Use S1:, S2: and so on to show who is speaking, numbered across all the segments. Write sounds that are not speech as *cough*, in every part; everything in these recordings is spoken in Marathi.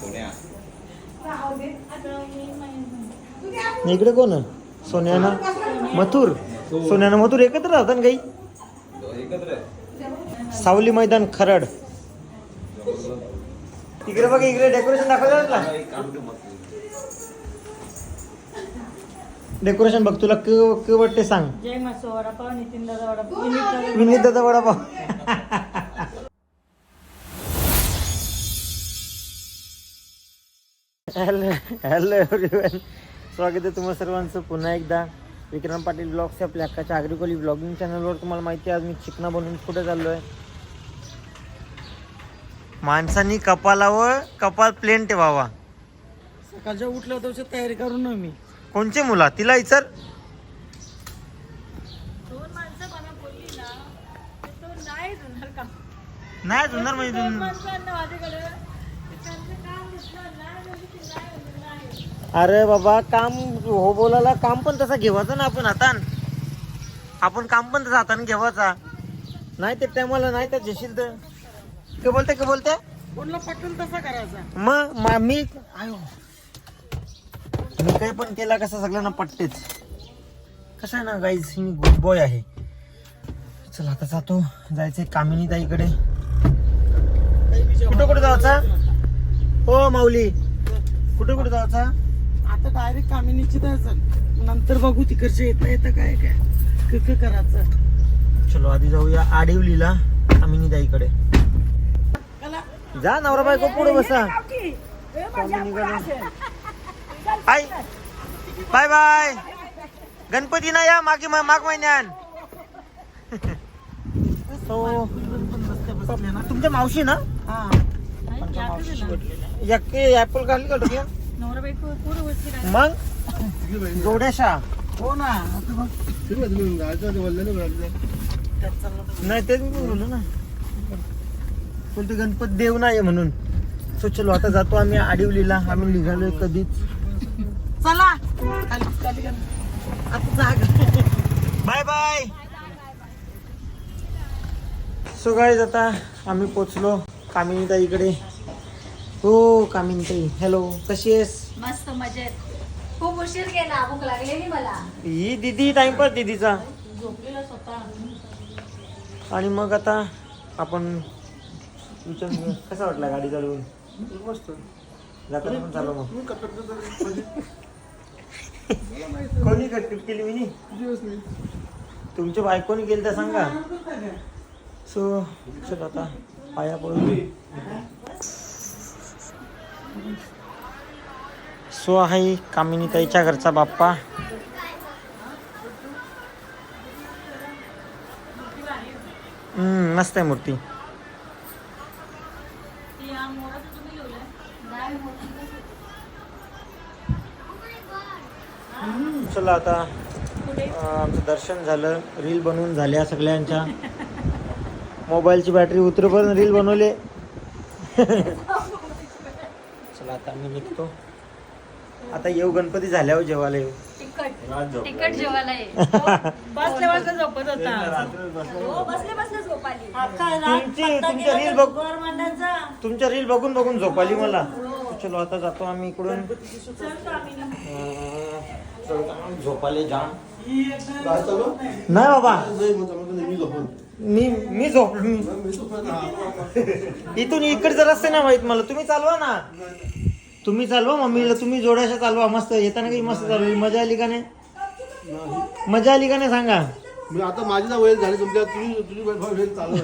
S1: सोन्या
S2: इकडे कोण? सोन्याना? मथुर. सोन्याना मथुर एकत्र राहतात ना काही. सावली मैदान खरड. इकडे बघ इकडे डेकोरेशन दाखवलं ना. डेकोरेशन बघ तुला क क वाटते सांग.
S3: विनीत दादा
S2: वडापाव. हॅलो हॅलो एव्हरीवन स्वागत आहे तुम्हा सर्वांचं पुन्हा एकदा. विक्रम पाटील ब्लॉग्स आपल्या हक्काच्या आग्रिकोली ब्लॉगिंग चॅनलवर तुम्हाला माहिती आहे आज मी चिकना बनवून कुठे चाललो आहे माणसांनी कपालावर कपाल प्लेन ठेवावा.
S4: सकाळच्या उठल्या होत्या तयारी करून ना मी.
S2: कोणचे मुला? तिला इचर
S3: दोन माणसं मला बोलली ना तर तो नाही
S2: जुन्नर म्हणजे अरे बाबा काम हो बोलायला काम पण तसा घेवायचा ना आपण हातान आपण काम पण तसं हाताने घेवायचा. नाही ते टायमाला नाही तर जेशील तर. काय बोलते काय बोलते?
S4: कोणला पटेल तसा करायचा.
S2: मग मा- मी आयो. मी काही पण केला कसं सगळ्यांना पटतेच. कसं आहे ना गाईज मी गुड बॉय आहे. चला आता जातो. जायचंय कामिनी ताईकडे. कुठं कुठं जायचा? हो माऊली. कुठं कुठं जायचा?
S4: आता डायरेक्ट कामिनीची जायचं नंतर बघू तिकडचे येता येतं काय काय. क- क- करायचं.
S2: चलो आधी जाऊया आडिवलीला. कामिनी ताईकडे जा नवरा बायको पुढे बसा. Hi bye bye. गणपती ना या मागे माग महिन्यान तुमच्या मावशी ना?
S4: हा.
S2: ऍपल काढली का मग? जोड्याशा
S4: हो ना.
S2: नाही तेच मी बोललो ना. बोलते गणपत देव नाही म्हणून. सो चलो आता जातो आम्ही आडिवलीला. आम्ही निघालोय कधीच.
S4: चला. खाली खाली कर. आता जाग.
S2: Bye bye. सो गाईज आता आम्ही पोचलो कामिनीताईकडे. हो कामिनीताई. हॅलो कशी आहेस?
S5: मस्त मजेत. खूप उशीर केला भूक लागलेली मला.
S2: ही दिदी टाइमपास दिदीचा.
S3: झोपलेला स्वतः.
S2: आणि मग आता आपण विचार कसा वाटला गाडी चालवून?
S6: मस्त.
S2: जाताना पण चालू मग. *laughs* कोणी कटकट केली मी? तुमच्या बायकोनी केली तर सांगा. सो चल आता पाया पडून. सो आहे कामिनीताईच्या घरचा बाप्पा. हम्म, मस्त आहे मूर्ती. चला आता आमचं दर्शन झालं. रील बनवून झाल्या सगळ्यांच्या. मोबाईलची बॅटरी उतरेपर्यंत रील बनवले. *laughs* चला आता आम्ही निघतो. आता येऊ गणपती झाल्यावर जेवायला येऊ.
S5: तिखट. जेवायला ये. *laughs*
S3: बसल्या बसल्या झोपत होता.
S5: हो बसले बसले झोपाली.
S3: अख्खा रात
S2: तुमची
S3: पत्ता
S2: तुमच्या
S3: गेला
S2: रील बघ
S3: मांडायचा.
S2: तुमच्या रील बघून बघून झोपाली मला. चलो आता जातो आम्ही इकडून.
S3: चल आम्ही
S2: अं, चलो आता झोपाले जाम.
S6: काय चालू?
S2: नाही बाबा.
S6: नाही मग चालू मी झोपून.
S2: मी मी झोपलो. मी
S6: मी झोपत हा.
S2: इथून इकडचं रस्ते नाही माहीत मला. तुम्ही चालवा ना. तुम्ही चालवा मम्मीला तुम्ही जोड्याशा चालवा मस्त. येताना काही मस्त चालू मजा आली का नाही?
S6: नाही.
S2: मजा आली का नाही सांगा.
S6: मी आता माझी ना वेळ झाली तुमच्या तुम्ही तुझी वेळ चालू.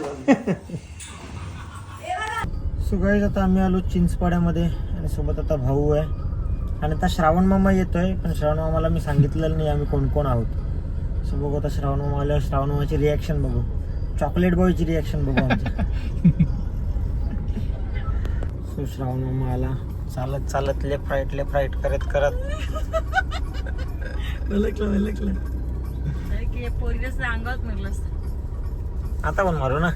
S2: सुगाईज आता आम्ही आलो चिंचपाड्यामध्ये आणि सोबत आता भाऊ आहे. आणि आता श्रावण मामा येतोय पण श्रावण मामाला मी सांगितलेलं नाही आम्ही कोण कोण आहोत. सो बघू आता श्रावण मामा आल्यावर श्रावण मामाची रिॲक्शन बघू. चॉकलेट बॉयची रिॲक्शन बघू आमची. *laughs* सो श्रावण मामा आला. चालत चालत लेफ्ट राईट लेफ्ट राईट करत करत. *laughs*
S3: अंगात
S2: आता पण मारू ना.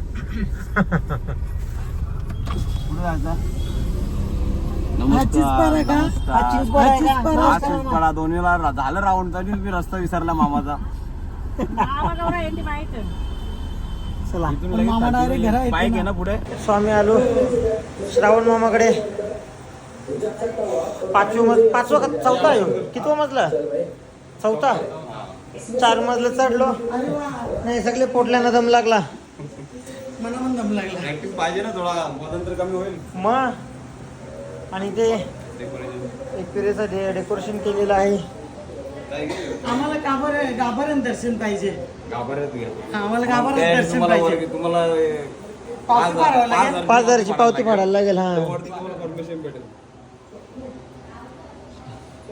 S7: झालं राऊंड तरी मी रस्ता विसरला मामाचा.
S2: चला
S4: मामा येते
S7: बाईक
S4: ना.
S7: आहे ना पुढे?
S2: सो आम्ही आलो. श्रावण मामाकडे. पाचवी मज पाचवा का? चौथा आहे. हो? कितवा मजला? चौथा? चार मजला चढलो. नाही सगळे पोटल्यानं दम लागला.
S4: मला पण दम लागला.
S1: पाहिजे ना थोडा. वजन तर कमी होईल.
S2: मग आणि ते
S1: डेकोरेशन
S2: एक पिरेचं डे डेकोरेशन केलेलं आहे?
S4: आम्हाला गाभार गाभारण दर्शन पाहिजे. आम्हाला गाभारण दर्शन पाहिजे.
S1: तुम्हाला पाच-
S2: हजारची पावती फाडायला लागेल हा.
S1: परमिशन भेटेल.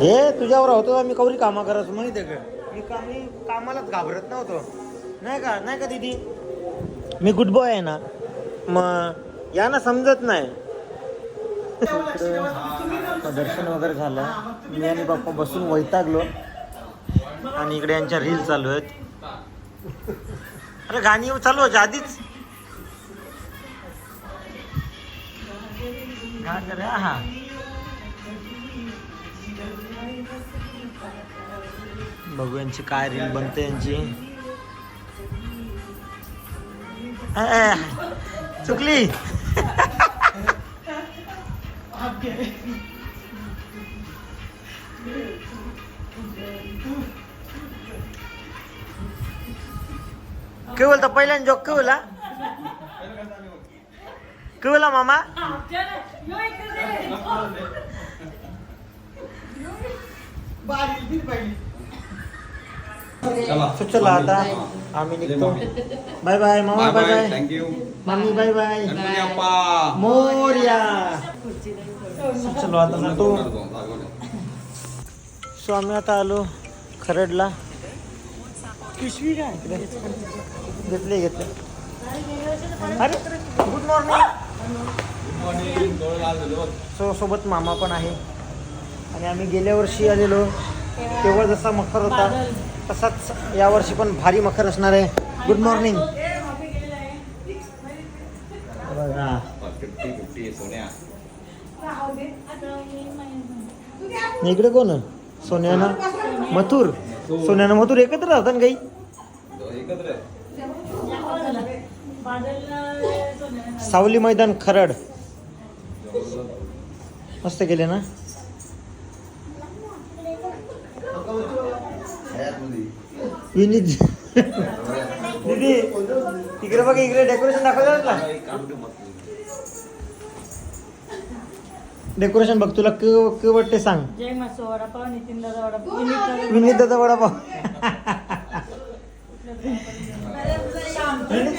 S2: हे तुझ्यावर होतो आम्ही कवरी कामा करत माहिती आहे का? मी का मी कामालाच घाबरत नव्हतो. नाही का? नाही का दीदी? मी गुड बॉय आहे ना. मग यांना समजत नाही. दर्शन वगैरे झालं. मी आणि बाप्पा बसून वैतागलो. आणि इकडे यांच्या रील चालू आहेत. अरे गाणी चालू व्हायच्या आधीच. हा. बघू यांची काय रील बनते यांची. चुकली. काय बोलता पहिल्यांदा जोक काय बोला काय बोला मामा
S1: चला
S2: so चला आता. आम्ही निघतो. बाय बाय मामा बाय बाय.
S1: थँक्यू
S2: मामी बाय बाय. मोर्या. चलो आता सो आम्ही आता आलो खरडला.
S4: पिशवी काय?
S2: घेतले घेतले. अरे गुड मॉर्निंग. सो सोबत मामा पण आहे. आणि आम्ही गेल्या वर्षी आलेलो. तेव्हा जसा मखर होता. तसाच यावर्षी पण भारी मखर असणार आहे. गुड मॉर्निंग इकडे कोण सोन्यानं? मथुर. सोन्यानं मथुर एकत्र राहतात काही?
S1: एकत्र
S2: सावली मैदान खरड. मस्त केले ना? विनीत दीदी इकडे बघ इकडे डेकोरेशन दाखवलं ना डेकोरेशन बघ तुला क क वाटते सांग.
S3: जय मासो वडापाव नितीन दादा वडापाव. विनीत दादा वडापाव.
S2: विनीत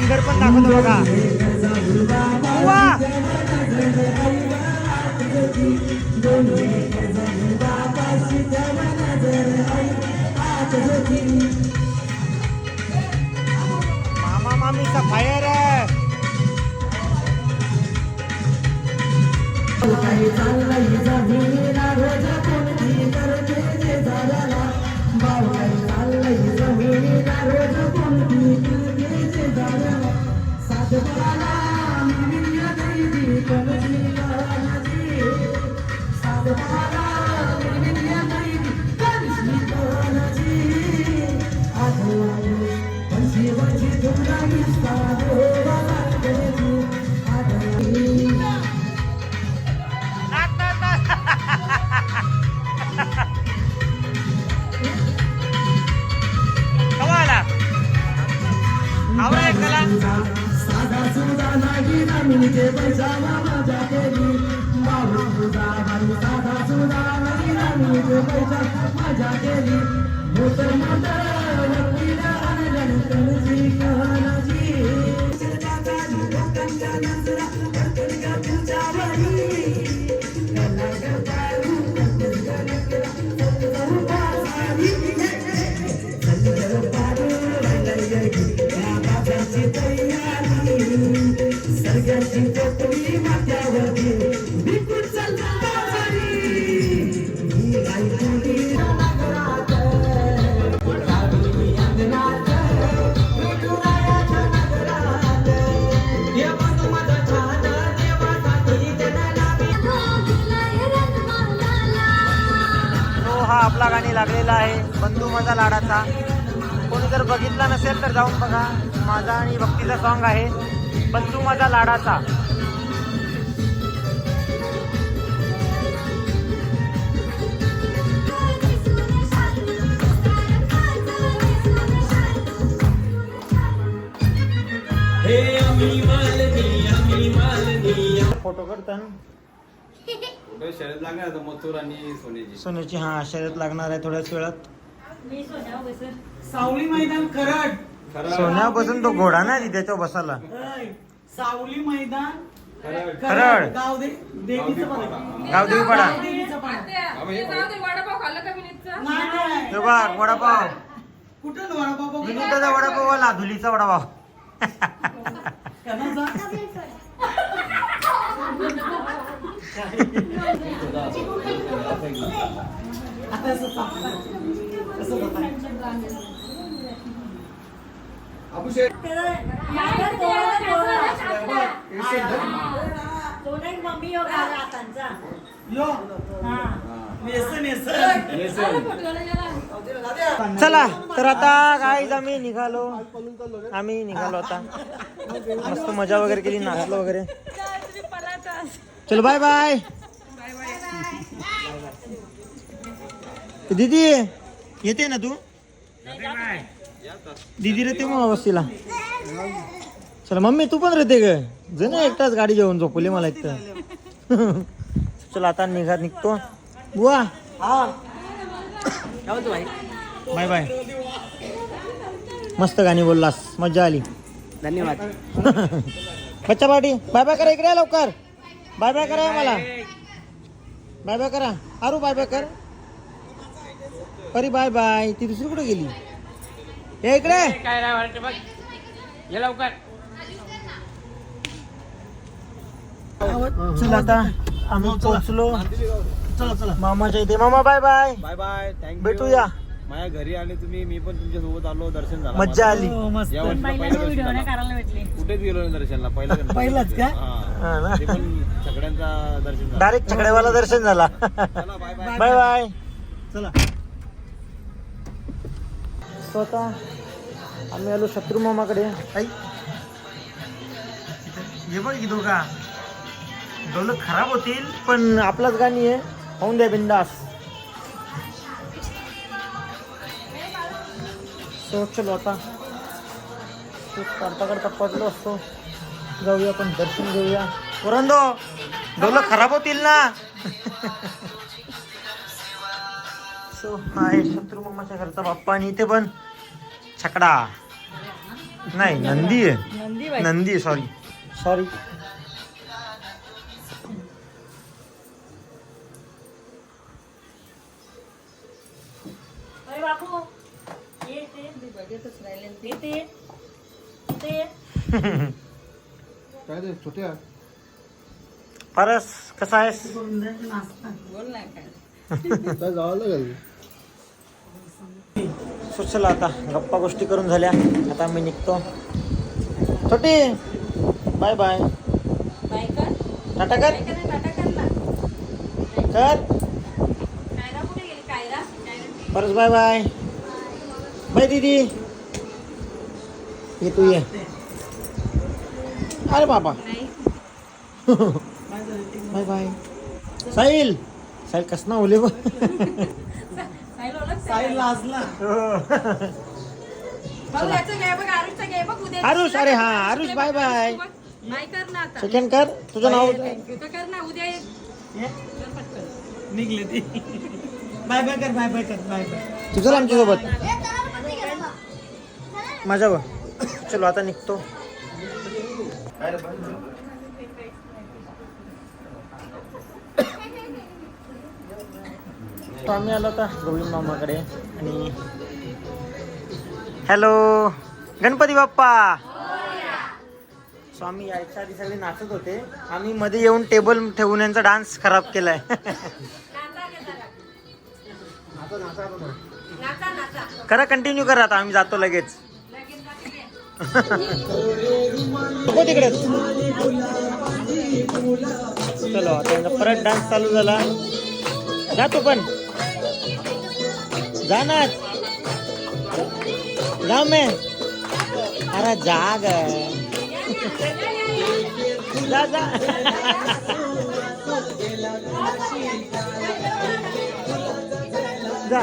S2: सिंगर पण दाखवतो बघा.
S3: वा! मामा मामीचा
S4: फायर आहे. gina mini
S2: ke
S4: bai zama ma
S2: ja ke ni ba wu
S4: ku da
S2: ba ni ta da su da na gina mini ke bai zama ma ja ke ni mutar mutar na kila ana da ni kan ji ka na तो हा आपला गाणी लागलेला आहे. बंधू माझा लाडाचा. कोणी जर बघितला नसेल तर जाऊन बघा. माझा आणि भक्तीचा सॉन्ग आहे. बंधू माझा लाडाचा फोटो करताना
S7: शर्यत लागणार आता मथुर आणि सोन्याची.
S2: सोन्याची हा शर्यत लागणार आहे थोड्याच वेळात.
S5: मी सोन्या बसर
S4: सावली मैदान करड
S2: सोन्यापासून तो घोडा ना त्याच्यावर बसाला
S4: सावली मैदान.
S2: खरड.
S4: देवीचं.
S2: गावदेवी पाडा.
S3: वडापाव खाल्ला का विनीतचा?
S4: नाही नाही
S2: बघ वडापाव.
S4: कुठं वडापाव
S2: वडापाव आला धुलीचा वडापाव? *laughs*
S4: आता
S5: मम्मी योगा
S2: चला तर आता काय आम्ही निघालो. आम्ही निघालो आता. मस्त मजा वगैरे केली नाचलो वगैरे. चल बाय बाय दीदी येते ना तू? दीदी रेते मग चला मम्मी तू पण रेते ग. जण एकटाच गाडी घेऊन झोपली मला एकटं चला आता निघा निघतो. बुवा. Bye bye. मस्त गाणी बोललास. मजा आली.
S7: धन्यवाद.
S2: बच्चा पाटी बाय बाय करा इकडे लवकर. बाय बाय करा मला. बाय बाय करा. अरू बाय बाय कर. परी बाय बाय. ती दुसरी कुठे गेली? हे इकडे. चला आता आम्ही पोहोचलो. चला चला मामाच्या इथे. मामा bye bye
S7: bye bye thank you
S2: भेटूया.
S7: माझ्या घरी आले तुम्ही मी पण तुमच्यासोबत आलो दर्शन झालं.
S2: मज्जा आली.
S4: मस्त
S7: या वर्षी पहिलं दर्शन झालं.
S5: करायला भेटले.
S7: कुठेच गेलो नाही दर्शनला. पहिला.
S4: पहिलाच का?
S2: ना?
S7: ते पण सगळ्यांचा दर्शन झालं.
S2: डायरेक्ट छकड्यावाला दर्शन झाला.
S7: चला बाय बाय
S2: बाय बाय चला. स्वतः आम्ही आलो शत्रू मामाकडे. आई. हे बघ की का डोलं खराब होतील. पण आपलाच गाणी आहे. होऊन द्या बिंदास. सो चलो आता. तो काढता काढता पडलो असतो. जाऊया पण दर्शन घेऊया. वरंदो डोलं खराब होतील ना? *laughs* सो आहे शत्रू मामाच्या घरचा बाप्पा आणि इथे पण. छकडा। नाही नंदी आहे नंदी सॉरी सॉरी
S5: अरे बापू ये ते बजेटच राहिले ते ते ते
S6: काय छोट्या
S2: पारस कसा आहेस?
S6: काय जावं लागेल
S2: सो चला आता. गप्पा गोष्टी करून झाल्या. आता आम्ही निघतो. छोटी बाय बाय टाटा कर.
S5: करा
S2: परस बाय बाय बाय दीदी. ये तू ये. अरे बाबा. Bye bye *laughs* Sahil. साहिल कस ना ओले बघ. *laughs*
S5: साहिल
S4: लाजला.
S3: उद्या
S2: आरुष अरे हा आरुष बाय बाय.
S3: बाय कर ना आता.
S2: सेकंड कर तुझं नाव
S3: तर कर ना उद्या. ये.
S4: निघले ती. बाय बाय कर बाय बाय कर बाय बाय.
S2: तू चल आमच्यासोबत माझ्या बघ. चलो आता निघतो. तो आम्ही आलो होता गोविंद मामाकडे आणि हॅलो गणपती बाप्पा. स्वामी यायच्या आधी सगळे नाचत होते. आम्ही मध्ये येऊन टेबल ठेवून यांचा डान्स खराब केलाय. करा कंटिन्यू करा आता आम्ही जातो लगेच. नको तिकडे. चलो आता परत डान्स चालू झाला. जा तू पण. जाणार. ना जा मे अरे जाग. जा जा. जा.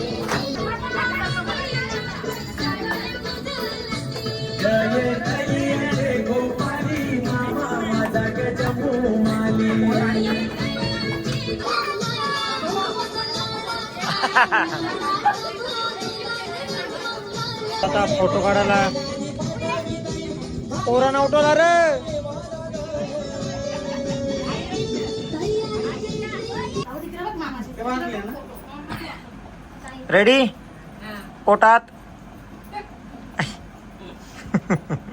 S2: आता फोटो काढायला. पोरांना उठवला रे. रेडी पोटात. *laughs*